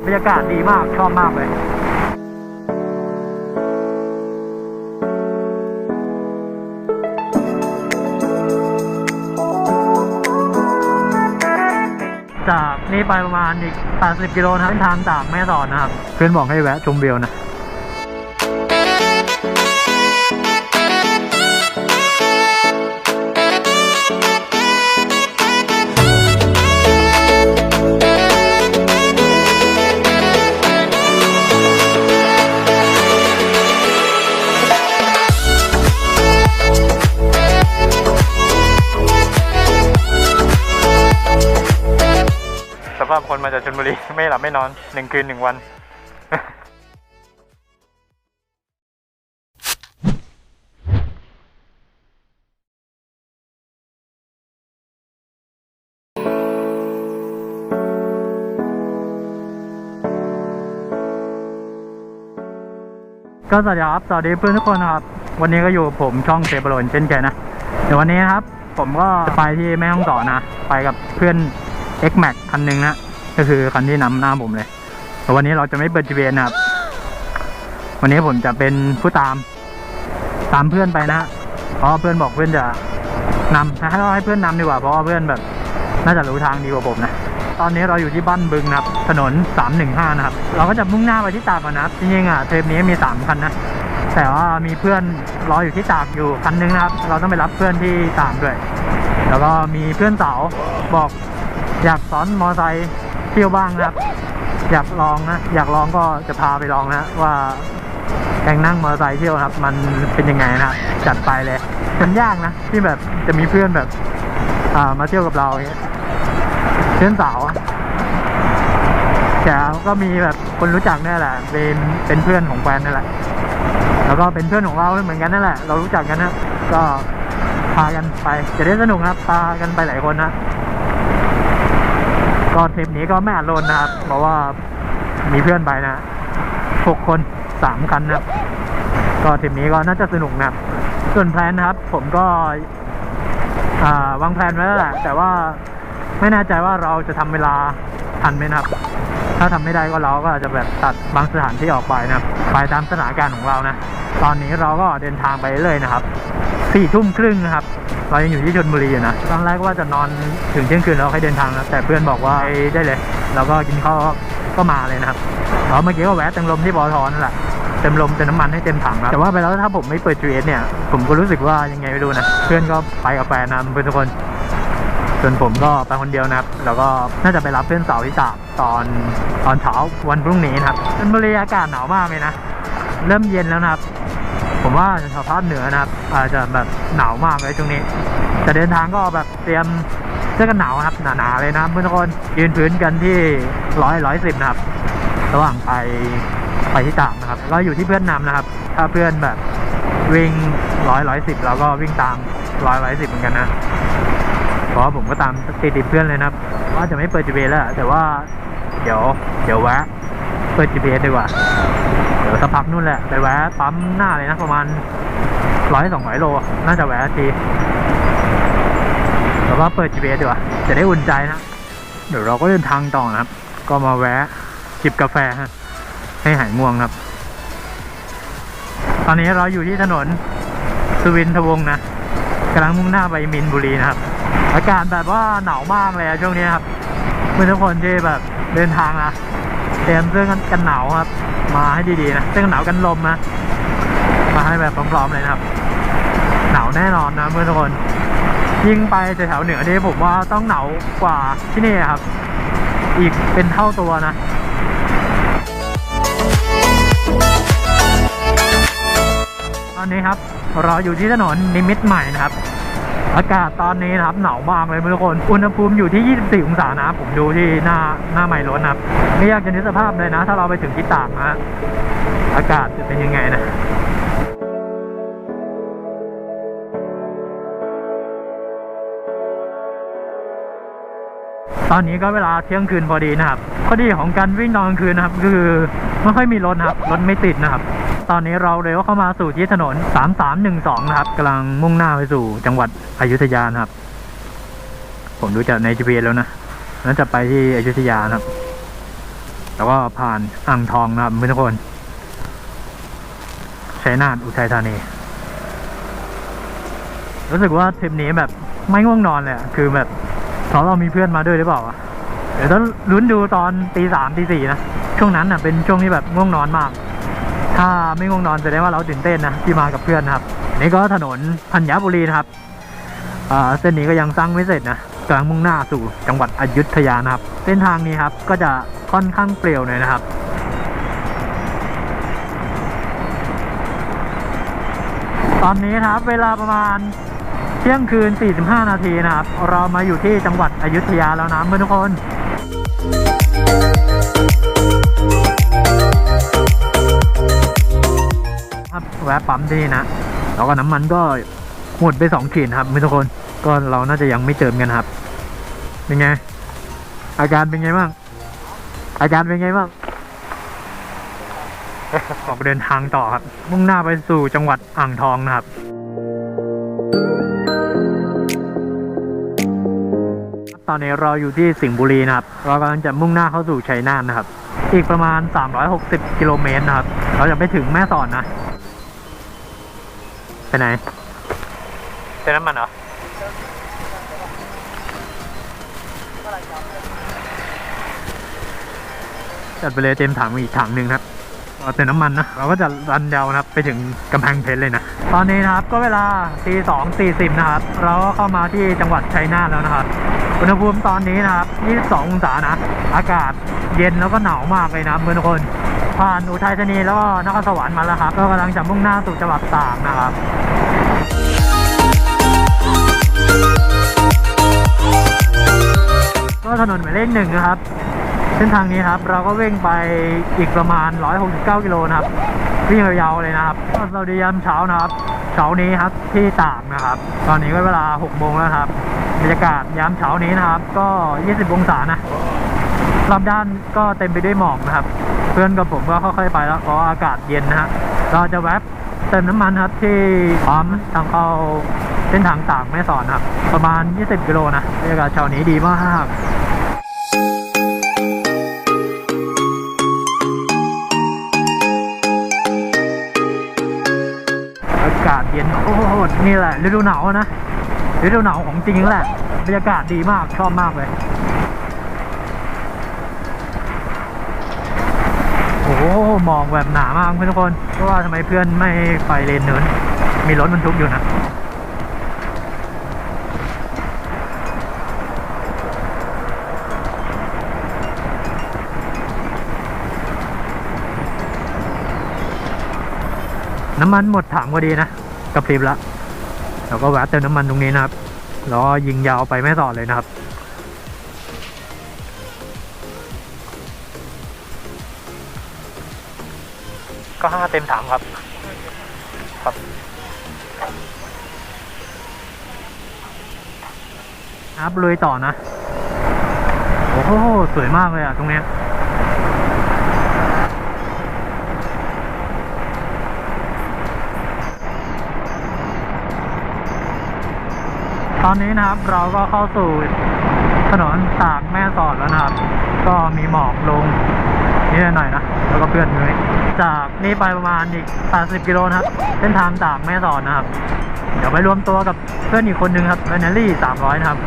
บรรยากาศดีมาก ชอบมากเลยจากนี่ไปประมาณอีก 80 กิโลนะครับเป็นทางจากแม่สอดนะครับ เพื่อนบอกให้แวะชมวิวนะ สภาพคนมาจากชลบุรีไม่หลับไม่นอนหนึ่งคืนหนึ่งวัน ก็สวัสดีครับสวัสดีเพื่อนทุกคนนะครับ วันนี้ก็อยู่ผมช่องเซบโรนเช่นเคยนะ เดี๋ยววันนี้นะครับ ผมก็ไปที่แม่ห้องสอนนะ ไปกับเพื่อน X Max คันหนึ่งนะก็คือคันที่นำหน้าผมเลย แต่วันนี้เราจะไม่เปิดจีเนะครับ วันนี้ผมจะเป็นผู้ตาม ตามเพื่อนไปนะเพราะเพื่อนบอกเพื่อนจะนำให้เราให้เพื่อนนำดีกว่า เพราะว่าเพื่อนแบบ น่าจะรู้ทางดีกว่าผมนะ ตอนนี้เราอยู่ที่บ้านบึงนะครับ ถนน 315 นะครับ เราก็จะมุ่งหน้าไปที่ตากก่อนนะครับ จริงๆอะเทปนี้มี 3 คันนะ แต่ว่ามีเพื่อนรออยู่ที่ตากอยู่คันนึงนะครับ เราต้องไปรับเพื่อนที่ตากด้วย แล้วก็มีเพื่อนสาวบอก อยากสอนมอไซค์เที่ยวบ้างนะครับ อยากลองนะ อยากลองก็จะพาไปลองนะว่าแข่งนั่งมอเตอร์ไซค์เที่ยวครับ มันเป็นยังไงนะครับจัดไปเลย มันยากนะ ที่แบบจะมีเพื่อนแบบอ่ามาเที่ยวกับเราเงี้ยเพื่อนสาวแต่ก็มีแบบคนรู้จักนี่แหละ เป็นเป็นเพื่อนของแฟนนั่นแหละ แล้วก็เป็นเพื่อนของเราเหมือนกันนั่นแหละ เรารู้จักกันนะ ก็พากันไปจะได้สนุกนะครับพากันไปหลายคนนะ ก็ทริปนี้ก็ไม่อาจลนนะครับ เพราะว่ามีเพื่อนไปนะหกคนสามคันนะครับ ก็ทริปนี้ก็น่าจะสนุกนะครับ ส่วนแพลนนะครับ ผมก็วางแผนไว้แล้วแหละแต่ว่าไม่แน่ใจว่าเราจะทำเวลาทันไหมนะครับ ถ้าทำไม่ได้ก็เราก็อาจจะแบบตัดบางสถานที่ออกไปนะครับ ไปตามสถานการณ์ของเรานะ ตอนนี้เราก็เดินทางไปเรื่อยนะครับสี่ทุ่มครึ่งนะครับ เรายังอยู่ที่ชลบุรีอยู่นะตอนแรกว่าจะนอนถึงเที่ยงคืนแล้วค่อยเดินทางนะแต่เพื่อนบอกว่าได้เลย เราก็กินข้าวก็มาเลยนะครับแล้วเมื่อกี้ก็แวะเติมลมที่ปอทนั่นแหละเติมลมเติมน้ำมันให้เต็มถังครับแต่ว่าไปแล้วถ้าผมไม่เปิด GS เนี่ย ผมก็รู้สึกว่ายังไงไม่รู้นะเพื่อนก็ไปกับแฟนนะเพื่อนทุกคนส่วนผมก็ไปคนเดียวนะครับ แล้วก็น่าจะไปรับเพื่อนสาวที่ตากตอนตอนเช้าวันพรุ่งนี้นะครับชลบุรีอากาศหนาวมากเลยนะ เริ่มเย็นแล้วนะครับ ผมว่าแถวภาคเหนือนะครับ อาจจะแบบหนาวมากเลยช่วงนี้จะเดินทางก็แบบเตรียมเสื้อกันหนาวครับหนาๆเลยนะเพื่อนทุกคนยืนพื้นกันที่ร้อยร้อยสิบนะครับ ระหว่างไปไปที่ตากนะครับ ก็อยู่ที่เพื่อนนำนะครับ ถ้าเพื่อนแบบวิ่งร้อยร้อยสิบเราก็วิ่งตามร้อยร้อยสิบเหมือนกันนะเพราะว่าผมก็ตามติดติดเพื่อนเลยนะครับ ว่าจะไม่เปิด GPS แล้วแต่ว่าเดี๋ยวเดี๋ยวแวะเปิด GPS ดีกว่า ดี๋ยวสักพักนู่นแหละ ไปแวะปั๊มหน้าเลยนะประมาณร้อยสองร้อยโล น่าจะแวะทีแล้วก็เปิด GPS ดีกว่าจะได้อุ่นใจนะ เดี๋ยวเราก็เดินทางต่อนะครับ ก็มาแวะจิบกาแฟฮะให้หายง่วงครับ ตอนนี้เราอยู่ที่ถนนสุวินทวงศ์นะกำลังมุ่งหน้าไปมินบุรีนะครับ อากาศแบบว่าหนาวมากเลยอะช่วงนี้ครับเพื่อนทุกคนที่แบบเดินทางนะเตรียมเสื้อกันหนาวครับ มาให้ดีๆนะเสื้อหนาวกันลมนะมาให้แบบพร้อมๆเลยนะครับ หนาวแน่นอนนะเพื่อนทุกคน ยิ่งไปแถวเหนือนี่ผมว่าต้องหนาวกว่าที่นี่ครับ อีกเป็นเท่าตัวนะตอนนี้ครับเราอยู่ที่ถนนนิมิตใหม่นะครับ อากาศตอนนี้นะครับหนาวมากเลยทุกคน อุณหภูมิอยู่ที่ 24 องศานะครับผมดูที่หน้าหน้าไมล์รถนะครับ ไม่อยากจะนึกสภาพเลยนะ ถ้าเราไปถึงที่ตากนะฮะอากาศจะเป็นยังไงนะตอนนี้ก็เวลาเที่ยงคืนพอดีนะครับข้อดีของการวิ่งตอนกลางคืนนะครับ คือไม่ค่อยมีรถนะครับรถไม่ติดนะครับ ตอนนี้เราเร็วเข้ามาสู่ที่ถนน 3312 นะครับกำลังมุ่งหน้าไปสู่จังหวัดอยุธยานะครับ ผมดูจากใน GPS แล้วนะน่าจะไปที่อยุธยานะครับ แล้วก็ผ่านอ่างทองนะครับทุกคนชัยนาทอุทัยธานี รู้สึกว่าทริปนี้แบบไม่ง่วงนอนเลยคือแบบเพราะเรามีเพื่อนมาด้วยหรือเปล่าเดี๋ยวต้องลุ้นดูตอนตีสามตีสี่นะ ช่วงนั้นน่ะเป็นช่วงที่แบบง่วงนอนมาก ถ้าไม่ง่วงนอนแสดงว่าเราตื่นเต้นนะที่มากับเพื่อนนะครับนี่ก็ถนนธัญบุรีนะครับเส้นนี้ก็ยังสร้างไม่เสร็จนะกำลังมุ่งหน้าสู่จังหวัดอยุธยานะครับ เส้นทางนี้ครับก็จะค่อนข้างเปลี่ยวหน่อยนะครับตอนนี้ครับเวลาประมาณเที่ยงคืน 45 นาทีนะครับ เรามาอยู่ที่จังหวัดอยุธยาแล้วนะเพื่อนทุกคน แวะปั๊มที่นี่นะ แล้วก็น้ำมันก็หมดไปสองขีดครับทุกคน ก็เราน่าจะยังไม่เติมกันครับ เป็นไง อาการเป็นไงบ้าง อาการเป็นไงบ้าง ออกเดินทางต่อครับ มุ่งหน้าไปสู่จังหวัดอ่างทองนะครับตอนนี้เราอยู่ที่สิงห์บุรีนะครับ เรากำลังจะมุ่งหน้าเข้าสู่ชัยนาทนะครับ อีกประมาณ 360 กิโลเมตรนะครับ เราจะไปถึงแม่สอดนะ ไปไหนเติมน้ำมันเหรอจัดไปเลยเต็มถังอีกถังหนึ่งครับเราเติมน้ำมันนะเราก็จะรันเดาวนะครับไปถึงกำแพงเพชรเลยนะ ตอนนี้นะครับก็เวลาตีสองสี่สิบนะครับ เราก็เข้ามาที่จังหวัดชัยนาทแล้วนะครับ อุณหภูมิตอนนี้นะครับ 22 องศานะ อากาศเย็นแล้วก็หนาวมากเลยนะเพื่อนทุกคน ผ่านอุทัยธานีแล้วก็นครสวรรค์มาแล้วครับ ก็กำลังจะมุ่งหน้าสู่จังหวัดตากนะครับก็ถนนหมายเลขหนึ่งนะครับ เส้นทางนี้ครับ เราก็วิ่งไปอีกประมาณ 169 กิโลนะครับวิ่งยาวๆเลยนะครับก็สวัสดียามเช้านะครับเช้านี้ครับที่ตากนะครับ ตอนนี้ก็เวลา 6 โมงแล้วครับบรรยากาศยามเช้านี้นะครับ ก็ 20 องศานะ รอบด้านก็เต็มไปด้วยหมอกนะครับ เพื่อนกับผมก็ค่อยๆไปแล้วเพราะอากาศเย็นนะฮะเราจะแวะเติมน้ำมันครับที่ปั๊มทางเข้าเส้นทางตากแม่สอนครับ ประมาณ 20 กิโลนะบรรยากาศเช้านี้ดีมากอากาศเย็นโอ้โหนี่แหละฤดูหนาวนะฤดูหนาวของจริงแหละบรรยากาศดีมากชอบมากเลย โอ้โหมอกแบบหนามากเพื่อนทุกคนเพราะว่าทำไมเพื่อนไม่ไปเลนเนินมีรถบรรทุกอยู่นะน้ำมันหมดถังพอดีนะกระพริบละแล้วก็แวะเติมน้ำมันตรงนี้นะครับแล้วยิงยาวไปแม่สอเลยนะครับ ก็ห้าเต็มถังครับ ครับครับลุยต่อนะ โอ้โห สวยมากเลยอะ ตรงเนี้ยตอนนี้นะครับเราก็เข้าสู่ถนนตากแม่สอดแล้วนะครับ ก็มีหมอกลงนิดหน่อยนะ แล้วก็เพื่อนด้วย จากนี่ไปประมาณอีก 80 กิโลนะครับ เส้นทางตากแม่สอดนะครับ เดี๋ยวไปรวมตัวกับเพื่อนอีกคนนึงครับแมนเนลลี่ 300 นะครับ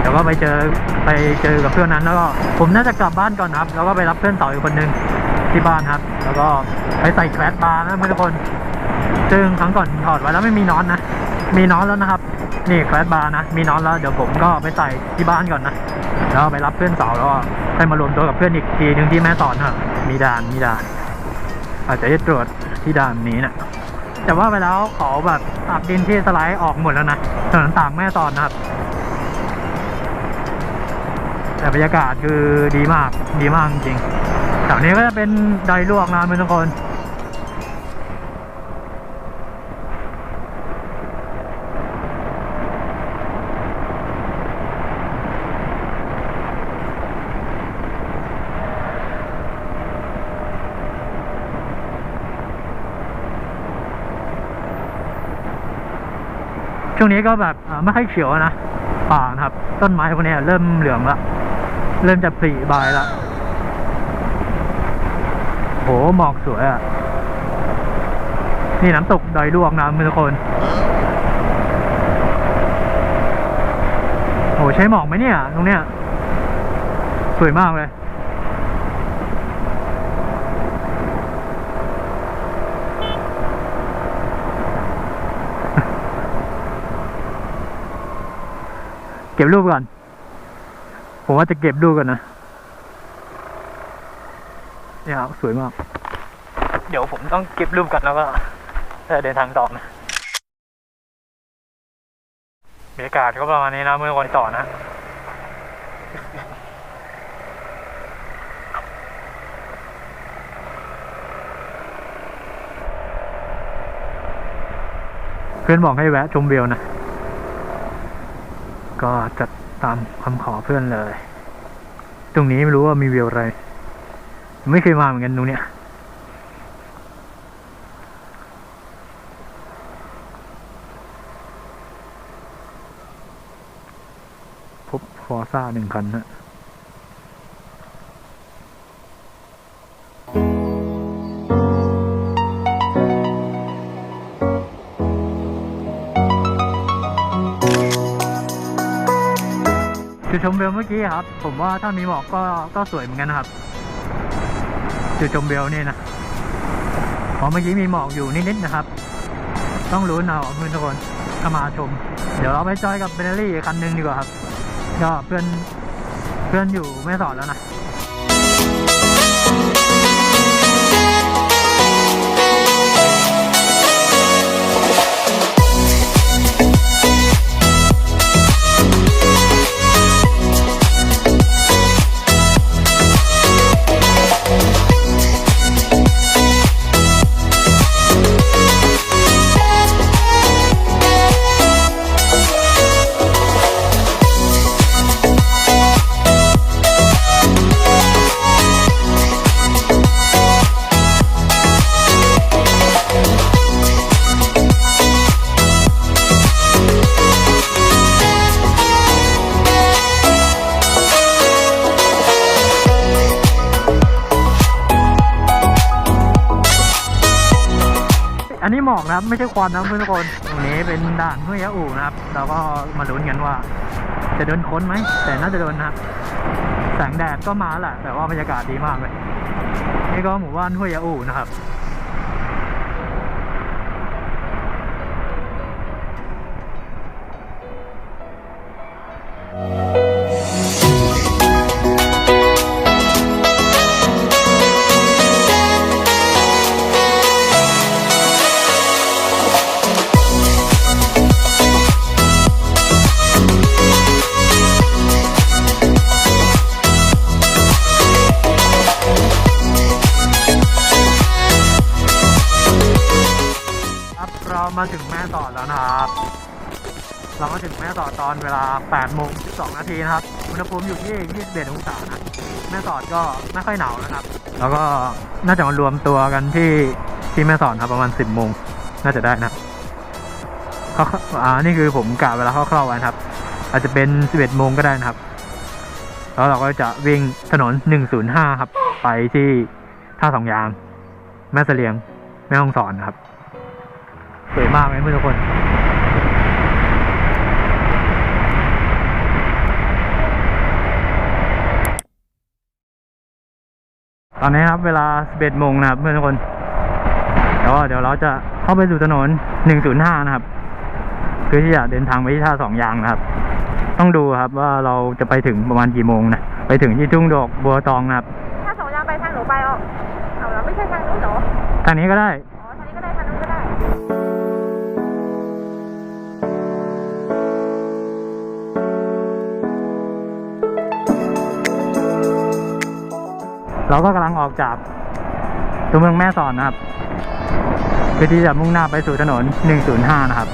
เดี๋ยวก็ไปเจอไปเจอกับเพื่อนนั้นแล้วก็ผมน่าจะกลับบ้านก่อนนะครับ แล้วก็ไปรับเพื่อนสาวอีกคนนึงที่บ้านครับ แล้วก็ไปใส่แคลสบาร์นะเพื่อนทุกคน ซึ่งครั้งก่อนถอดไว้แล้วไม่มีน็อตนะ มีน็อตแล้วนะครับ นี่แคลสบาร์นะ มีน็อตแล้วเดี๋ยวผมก็ไปใส่ที่บ้านก่อนนะ แล้วไปรับเพื่อนสาวแล้วก็ให้มารวมตัวกับเพื่อนอีกทีหนึ่งที่แม่สอนครับมีด่านมีด่าน อาจจะได้ตรวจที่ด่านนี้นะแต่ว่าไปแล้วเขาแบบตักดินที่สไลด์ออกหมดแล้วนะถนนต่างแม่ตอนนะครับ แต่บรรยากาศคือดีมากดีมากจริงแถวนี้ก็จะเป็นดอยลวกนะเพื่อนทุกคน ช่วงนี้ก็แบบไม่ค่อยเขียวนะป่านะครับ ต้นไม้พวกนี้เริ่มเหลืองละเริ่มจะผลิใบละโหหมอกสวยอะ นี่น้ำตกดอยลวกนะทุกคนโหใช้หมอกไหมเนี่ย ตรงเนี้ยสวยมากเลย เก็บรูปก่อน ผมว่าจะเก็บรูปก่อนนะเนี่ยครับสวยมาก เดี๋ยวผมต้องเก็บรูปก่อนแล้วก็จะเดินทางต่อนะบรรยากาศก็ประมาณนี้นะเมื่อวันต่อนะเพื่อนบอกให้แวะชมวิวนะ ก็จัดตามคำขอเพื่อนเลย ตรงนี้ไม่รู้ว่ามีวิวอะไร ไม่เคยมาเหมือนกันตรงเนี้ยพบฟอร์ซ่าหนึ่งคันฮะ จุดชมวิวเมื่อกี้ครับ ผมว่าถ้ามีหมอกก็ก็สวยเหมือนกันนะครับ จุดชมวิวนี่นะพอเมื่อกี้มีหมอกอยู่นิดๆนะครับ ต้องรู้นเอาเพื่อนทุกคนถ้ามาชม เดี๋ยวเราไปจอยกับเบนลี่คันหนึ่งดีกว่าครับ ก็เพื่อนเพื่อนอยู่ไม่สอนแล้วนะ นนี้หมอกนะครับ ไม่ใช่ควันนะเพื่อนทุกคนตรงนี้เป็นด่านห้วยยะอู่นะครับ เราก็มาลุ้นกันว่า จะโดนค้นไหม แต่น่าจะโดนนะครับ แสงแดดก็มาแหละ แต่ว่าบรรยากาศดีมากเลย นี่ก็หมู่บ้านห้วยยะอู่นะครับ มาถึงแม่สอดแล้วนะครับ เรามาถึงแม่สอดตอนเวลา8โมง12นาทีนะครับ อุณหภูมิอยู่ที่21องศานะแม่สอดก็ไม่ค่อยหนาวนะครับ แล้วก็น่าจะมารวมตัวกันที่ที่แม่สอดครับประมาณ 10โมงน่าจะได้นะเขาอ่านี่คือผมกะเวลาคร่าวๆไว้นะครับ อาจจะเป็น 11โมงก็ได้นะครับ แล้วเราก็จะวิ่งถนน 105 ครับ ไปที่ท่าสองยาง แม่เสลียง แม่ห้องสอนครับ สวยมากเลยเพื่อนทุกคนตอนนี้ครับเวลา 11โมงนะครับเพื่อนทุกคนแต่ว่าเดี๋ยวเราจะเข้าไปสู่ถนน 105 นะครับเพื่อที่จะเดินทางไปที่ท่าสองยางนะครับ ต้องดูครับว่าเราจะไปถึงประมาณกี่โมงนะ ไปถึงที่ทุ่งดอกบัวตองนะครับถ้าสองยางไปทางหนูไปออกเอาแล้วไม่ใช่ทางนู้นเหรอ ทางนี้ก็ได้ เราก็กำลังออกจากตัวเมืองแม่สอดนะครับเพื่อที่จะมุ่งหน้าไปสู่ถนน 105 นะครับ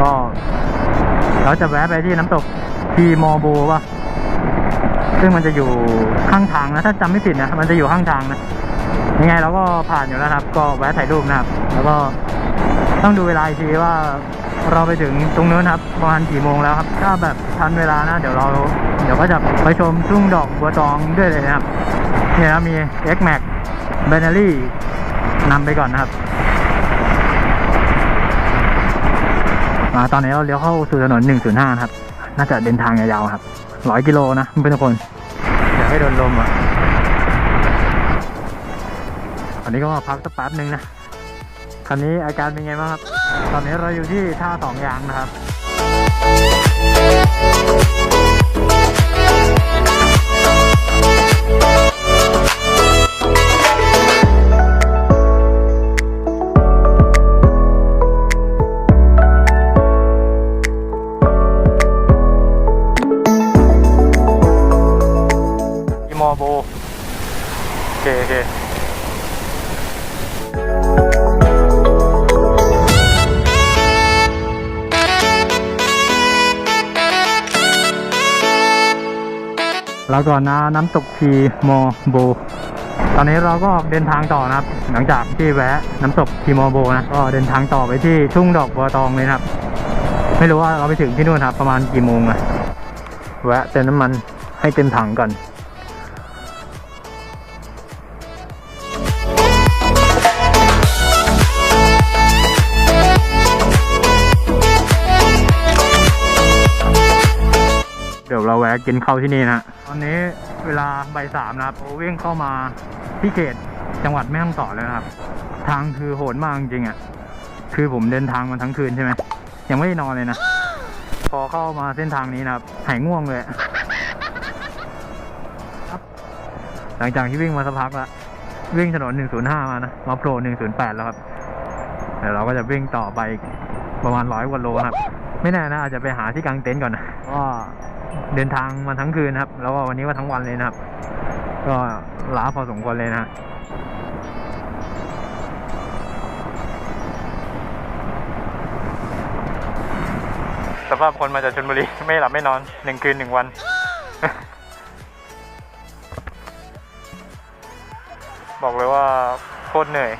ก็เราจะแวะไปที่น้ำตกทีโมโบวะซึ่งมันจะอยู่ข้างทางนะถ้าจำไม่ผิดนะมันจะอยู่ข้างทางนะยังไงเราก็ผ่านอยู่แล้วครับ ก็แวะถ่ายรูปนะครับ แล้วก็ต้องดูเวลาอีกทีว่า เราไปถึงตรงนู้นครับประมาณกี่โมงแล้วครับ ถ้าแบบทันเวลานะ เดี๋ยวเราเดี๋ยวก็จะไปชมทุ่งดอกบัวตองด้วยเลยนะครับเนี่ยมี X Max แบนเนอรี่นำไปก่อนนะครับมาตอนนี้เราเลี้ยวเข้าสู่ถนน 105 นะครับ น่าจะเดินทางยาวๆครับร้อยกิโลนะเพื่อนทุกคนอย่าให้โดนลมอะอันนี้ก็มาพักสักแป๊บหนึ่งนะคันนี้อาการเป็นไงบ้างครับ ตอนนี้เราอยู่ที่ท่าสองยางนะครับ ก่อนนะน้ำตกพีมอโบ ตอนนี้เราก็เดินทางต่อนะครับ หลังจากที่แวะน้ำตกพีมอโบนะก็เดินทางต่อไปที่ทุ่งดอกบัวตองเลยครับ ไม่รู้ว่าเราไปถึงที่นู่นครับประมาณกี่โมงอะแวะเติมน้ำมันให้เต็มถังก่อนเดี๋ยวเราแวะกินข้าวที่นี่นะ อนนี้เวลาบ่ายสามนะครับวิ่งเข้ามาที่เขตจังหวัดแม่ฮ่องสอนแล้วนะครับ ทางคือโหดมากจริงอะ คือผมเดินทางมาทั้งคืนใช่ไหมยังไม่ได้นอนเลยนะ พอเข้ามาเส้นทางนี้นะครับหายง่วงเลยครับหลังจากที่วิ่งมาสักพักละวิ่งถนน 105 มานะ มาโผล่108 แล้วครับ เดี๋ยวเราก็จะวิ่งต่อไปประมาณร้อยกว่าโลนะครับ ไม่แน่นะอาจจะไปหาที่กางเต็นท์ก่อนนะก็ เดินทางมาทั้งคืนนะครับ แล้วก็วันนี้ก็ทั้งวันเลยนะครับ ก็ล้าพอสมควรเลยนะสภาพคนมาจากชนบุรีไม่หลับไม่นอนหนึ่งคืนหนึ่งวัน บอกเลยว่าโคตรเหนื่อย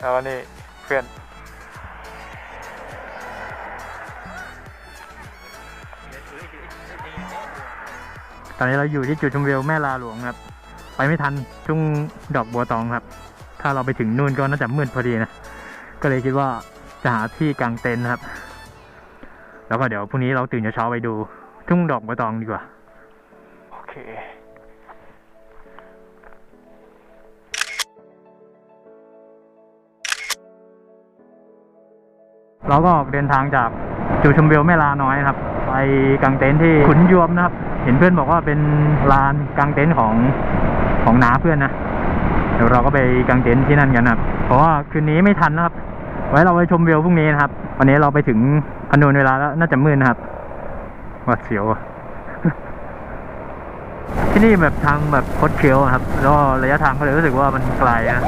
แล้วก็นี่เพื่อนตอนนี้เราอยู่ที่จุดชมวิวแม่ลาหลวงครับ ไปไม่ทันช่วงดอกบัวตองครับ ถ้าเราไปถึงนู่นก็น่าจะมืดพอดีนะ ก็เลยคิดว่าจะหาที่กางเต็นท์ครับ แล้วก็เดี๋ยวพรุ่งนี้เราตื่นเช้าๆไปดูทุ่งดอกบัวตองดีกว่า โอเค เราก็ออกเดินทางจากจุดชมวิวแม่ลาน้อยครับ ไปกางเต็นท์ที่ขุนยวมนะครับ เห็นเพื่อนบอกว่าเป็นลานกางเต็นท์ของของน้าเพื่อนนะเดี๋ยวเราก็ไปกางเต็นท์ที่นั่นกันนะครับเพราะว่าคืนนี้ไม่ทันนะครับ ไว้เราไปชมวิวพรุ่งนี้นะครับ วันนี้เราไปถึงพนวนเวลาแล้วน่าจะมืดนะครับหวัดเสียวที่นี่แบบทางแบบคดเคี้ยวครับแล้วระยะทางก็เลยรู้สึกว่ามันไกลนะ